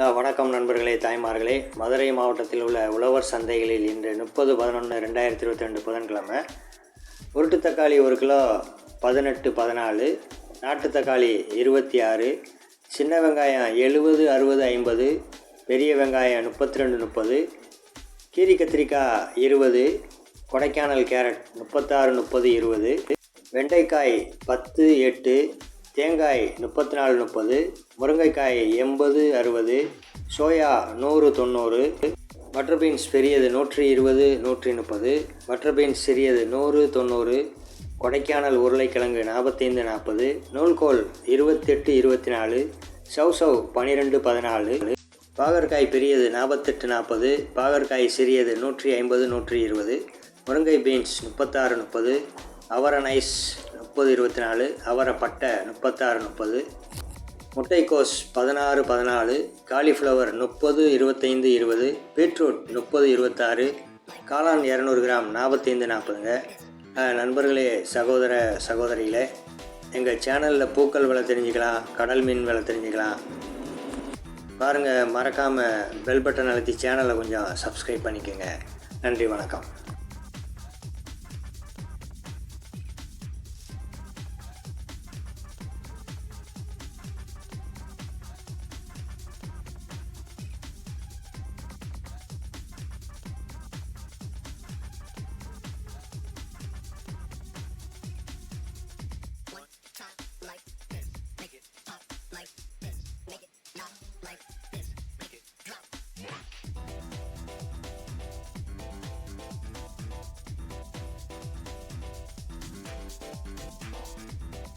வணக்கம் நண்பர்களே தாய்மார்களே. மதுரை மாவட்டத்தில் உள்ள உழவர் சந்தைகளில் இன்று முப்பது பதினொன்று ரெண்டாயிரத்தி இருபத்தி ரெண்டு புதன்கிழமை. உருட்டு தக்காளி ஒரு கிலோ பதினெட்டு பதினாலு. நாட்டு தக்காளி இருபத்தி ஆறு. சின்ன வெங்காயம் எழுபது அறுபது ஐம்பது. பெரிய வெங்காயம் முப்பத்தி ரெண்டு முப்பது. கீரி கத்திரிக்காய் இருபது. கொடைக்கானல் கேரட் முப்பத்தாறு முப்பது இருபது. வெண்டைக்காய் பத்து எட்டு. தேங்காய் முப்பத்தி நாலு முப்பது முருங்கைக்காய் எண்பது அறுபது சோயா நூறு தொண்ணூறு பட்டர் பீன்ஸ் பெரியது நூற்றி இருபது நூற்றி முப்பது பட்டர் பீன்ஸ் சிறியது நூறு தொண்ணூறு கொடைக்கானல் உருளைக்கிழங்கு நாற்பத்தைந்து நாற்பது நூல்கோல் இருபத்தெட்டு இருபத்தி நாலு சவ் சவ் பன்னிரெண்டு பதினாலு பாகற்காய் பெரியது நாற்பத்தெட்டு நாற்பது பாகற்காய் சிறியது நூற்றி ஐம்பது நூற்றி இருபது முருங்கை பீன்ஸ் முப்பத்தாறு முப்பது அவரனைஸ் முப்பது இருபத்தி நாலு அவரை பட்டை முப்பத்தாறு முப்பது முட்டைக்கோஸ் பதினாறு பதினாலு காலிஃப்ளவர் முப்பது இருபத்தைந்து இருபது பீட்ரூட் முப்பது இருபத்தாறு காளான் இரநூறு கிராம் நாற்பத்தைந்து நாற்பதுங்க. நண்பர்களே சகோதர சகோதரிகளே எங்கள் சேனலில் பூக்கள் விலை தெரிஞ்சுக்கலாம் கடல் மீன் விலை தெரிஞ்சுக்கலாம். பாருங்கள் மறக்காமல் பெல் பட்டன் அழுத்தி சேனலை கொஞ்சம் சப்ஸ்கிரைப் பண்ணிக்கோங்க. நன்றி வணக்கம். どうぞ。